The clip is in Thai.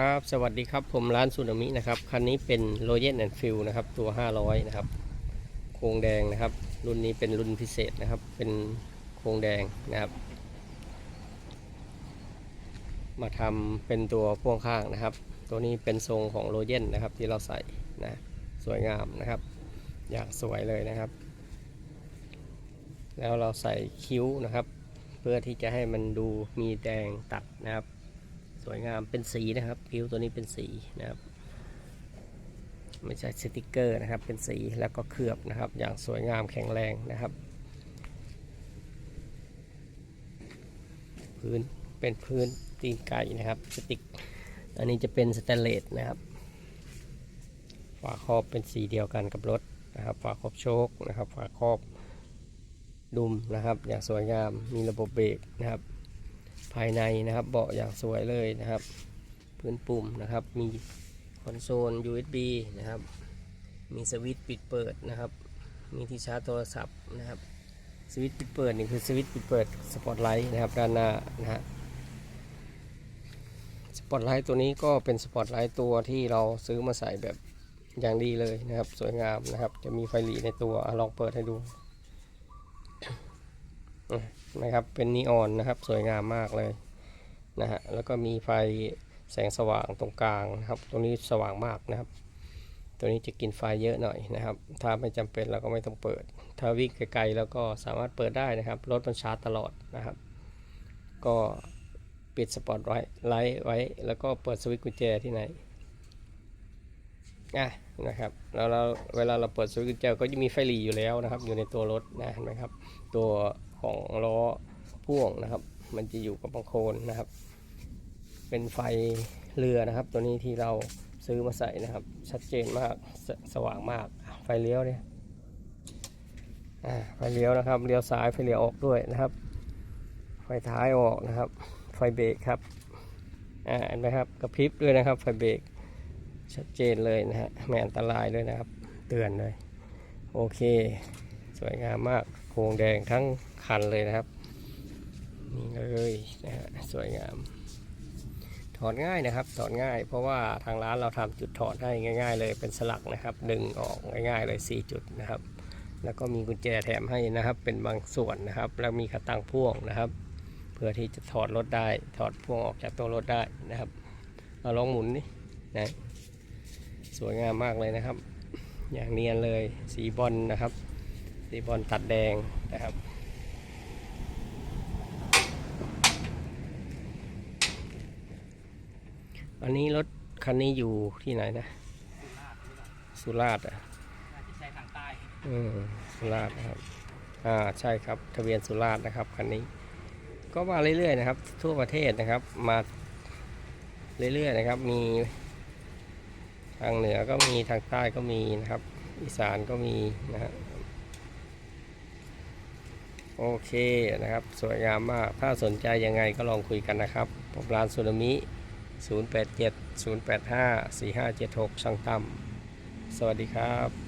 ครับสวัสดีครับผมร้านซูนามินะครับคันนี้เป็นโรเยนแอนฟิลนะครับตัว 500 นะครับ โครงแดงนะครับ รุ่นนี้เป็นรุ่นพิเศษนะครับ เป็นโครงแดงนะครับ มาทำเป็นตัวพ่วงข้างนะครับ ตัวนี้เป็นทรงของโรเยนนะครับที่เราใส่นะสวยงามนะครับ อย่างสวยเลยนะครับ แล้วเราใส่คิ้วนะครับ เพื่อที่จะให้มันดูมีแดงตัดนะครับ สวยงามเป็นสีนะครับคิ้วตัวนี้เป็นสีนะครับ ไม่ใช่สติกเกอร์นะครับ เป็นสีแล้วก็เคลือบนะครับ อย่างสวยงามแข็งแรงนะครับ พื้นเป็นพื้นตีนไก่นะครับสติกอันนี้จะเป็นสแตนเลสนะครับฝาครอบเป็นสีเดียวกันกับรถนะครับฝาครอบโชคนะครับฝาครอบดุมนะครับ อย่างสวยงามมีระบบเบรกนะครับ ภายในนะครับเบาะอย่างสวยเลยนะครับ พื้นปุ่มนะครับ มีคอนโซล USB นะครับ มีสวิตช์ปิดเปิดนะครับ มีที่ชาร์จโทรศัพท์นะครับ สวิตช์ปิดเปิดนี่คือสวิตช์ปิดเปิดสปอตไลท์นะครับด้านหน้านะฮะสปอตไลท์ตัวนี้ก็เป็นสปอตไลท์ตัวที่เราซื้อมาใส่แบบอย่างดีเลยนะครับ สวยงามนะครับ จะมีไฟหลีในตัวอลองเปิดให้ดู นะครับเป็นนีออนนะครับสวยงามมากเลยนะฮะแล้วก็มีไฟแสงสว่างตรงกลางนะครับ ตรงนี้สว่างมากนะครับ ตัวนี้จะกินไฟเยอะหน่อยนะครับ ถ้าไม่จำเป็นเราก็ไม่ต้องเปิด ถ้าวิ่งไกลๆแล้วก็สามารถเปิดได้นะครับรถมันชาร์จตลอดนะครับ ก็ปิดสปอตไว้ไลท์ไว้ แล้วก็เปิดสวิตช์กุญแจที่ไหนอะนะครับแล้วเราเวลาเราเปิดสวิตช์กุญแจก็จะมีไฟหลีอยู่แล้วนะครับ อยู่ในตัวรถนะเห็นไหมครับ ตัว ของล้อพ่วงนะครับ มันจะอยู่กับบังโคลนนะครับ เป็นไฟเรือนะครับ ตัวนี้ที่เราซื้อมาใส่นะครับ ชัดเจนมากสสว่างมากไฟเลี้ยวเนี่ยไฟเลี้ยวนะครับเลี้ยวซ้ายไฟเลี้ยวออกด้วยนะครับ ไฟท้ายออกนะครับ ไฟเบรกครับอ่าเห็นไหมครับกระพริบด้วยนะครับ ไฟเบรกชัดเจนเลยนะฮะไม่อันตรายด้วยนะครับ เตือนเลย โอเค สวยงามมากโครงแดงทั้ง คันเลยนะครับ นี่เลยนะฮะสวยงาม ถอดง่ายนะครับ ถอดง่าย เพราะว่าทางร้านเราทำจุดถอดให้ง่าย ๆ เลยเป็นสลักนะครับ ดึงออกง่ายๆเลย 4 จุดนะครับ แล้วก็มีกุญแจแถมให้นะครับ เป็นบางส่วนนะครับ แล้วมีขาตั้งพ่วงนะครับ เพื่อที่จะถอดรถได้ ถอดพ่วงออกจากตัวรถได้นะครับเราลองหมุนนี่นะสวยงามมากเลยนะครับ อย่างเนียนเลยสีบอลนะครับ สีบอลตัดแดงนะครับ อันนี้รถคันนี้อยู่ที่ไหนนะ สุราษฎร์อะที่ใช้ทางใต้อืมสุราษฎร์นะครับ อ่าใช่ครับทะเบียนสุราษฎร์นะครับคันนี้ ก็มาเรื่อยๆนะครับ ทั่วประเทศนะครับ มาเรื่อยๆนะครับ มี ทางเหนือก็มีทางใต้ก็มีนะครับ อีสานก็มีนะฮะโอเคนะครับ สวยงามมาก ถ้าสนใจยังไงก็ลองคุยกันนะครับ ผมร้านสุนามิ 087 085 4576 ช่างตั้มสวัสดีครับ